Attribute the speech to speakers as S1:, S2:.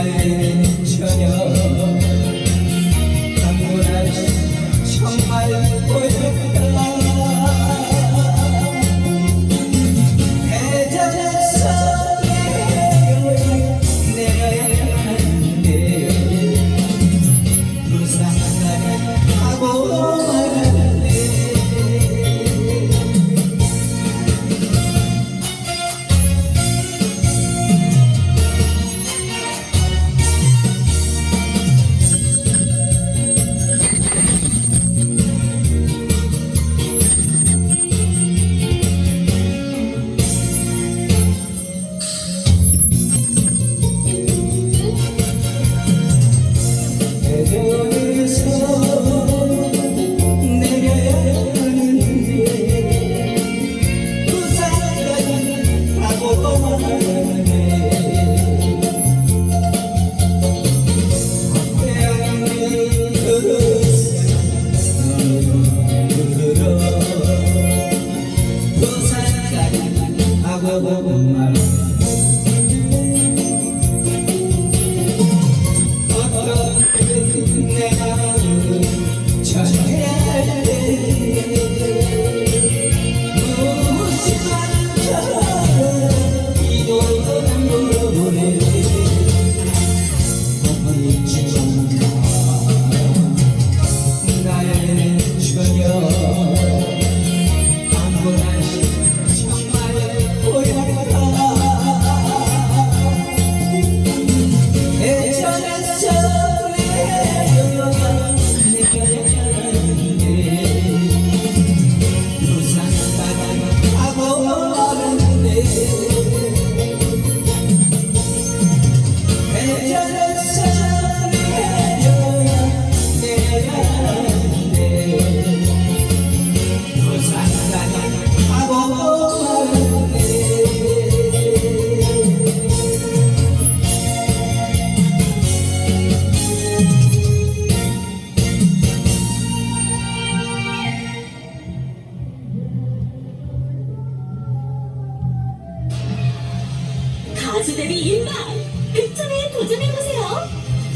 S1: 그날 저녁 당분간 정말 보였다 대전선에 내려야 하는데 부산가는 하고 Well, well, well. ganhar. 그
S2: 지대비 1박 극점에 그 도전해보세요.